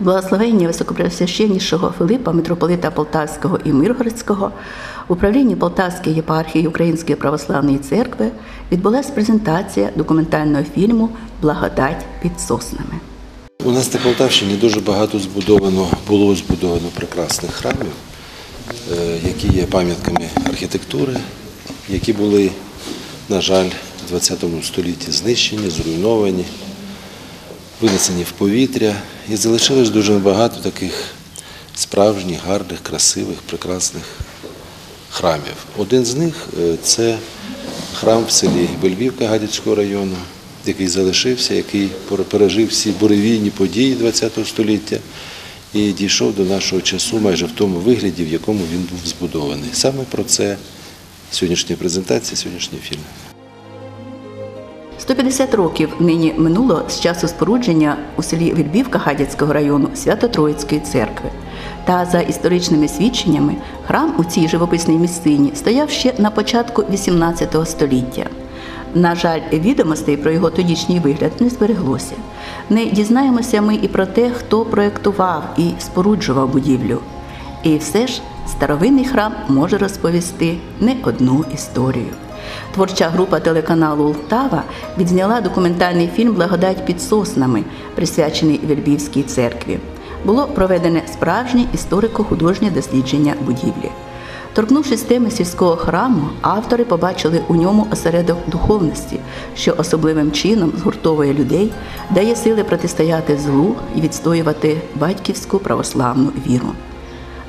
Благословення високопреосвященнішого Филипа, митрополита Полтавського і Миргородського, в управлінні Полтавської єпархії Української православної церкви відбулася презентація документального фільму Благодать під соснами. У нас на Полтавщині дуже багато збудовано, було збудовано прекрасних храмів, е, які є пам'ятками архітектури, які були, на жаль, в ХХ столітті знищені, зруйновані, винесені в повітря. І залишилось дуже багато таких справжніх, гарних, красивих, прекрасних храмів. Один з них е, це храм в селі Бельвівка Гадяцького району, який залишився, який пережив всі буревійні події ХХ століття і дійшов до нашого часу майже в тому вигляді, в якому він був збудований. Саме про це сьогоднішня презентація, сьогоднішній фільм. 150 років нині минуло з часу спорудження у селі Вільбівка Гадяцького району Свято-Троїцької церкви. Та за історичними свідченнями храм у цій живописній місцині стояв ще на початку XVIII століття. На жаль, відомостей про його тодішній вигляд не збереглося. Не дізнаємося ми і про те, хто проєктував і споруджував будівлю. І все ж старовинний храм може розповісти не одну історію. Творча група телеканалу Ултава відзняла документальний фільм Благодать під соснами, присвячений Вельбівській церкві. Було проведене справжнє історико-художнє дослідження будівлі. Торкнувшись теми сільського храму, автори побачили у ньому осередок духовності, що особливим чином згуртовує людей, дає сили протистояти злу і відстоювати батьківську православну віру.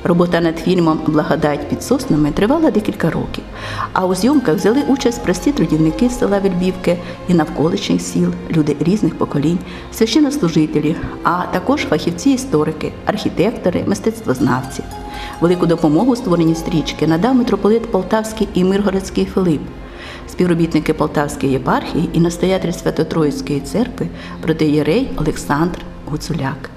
Робота над фільмом Благодать під соснами тривала декілька років, а у зйомках взяли участь прості трудівники з села Вельбівки і навколишніх сіл, люди різних поколінь, священнослужителі, а також фахівці-історики, архітектори, мистецтвознавці. Велику допомогу створенні стрічки надав митрополит Полтавський і Миргородський Филип. Співробітники Полтавської єпархії і настоятель Свято-Троїцької церкви протиєрей Олександр Гуцуляк.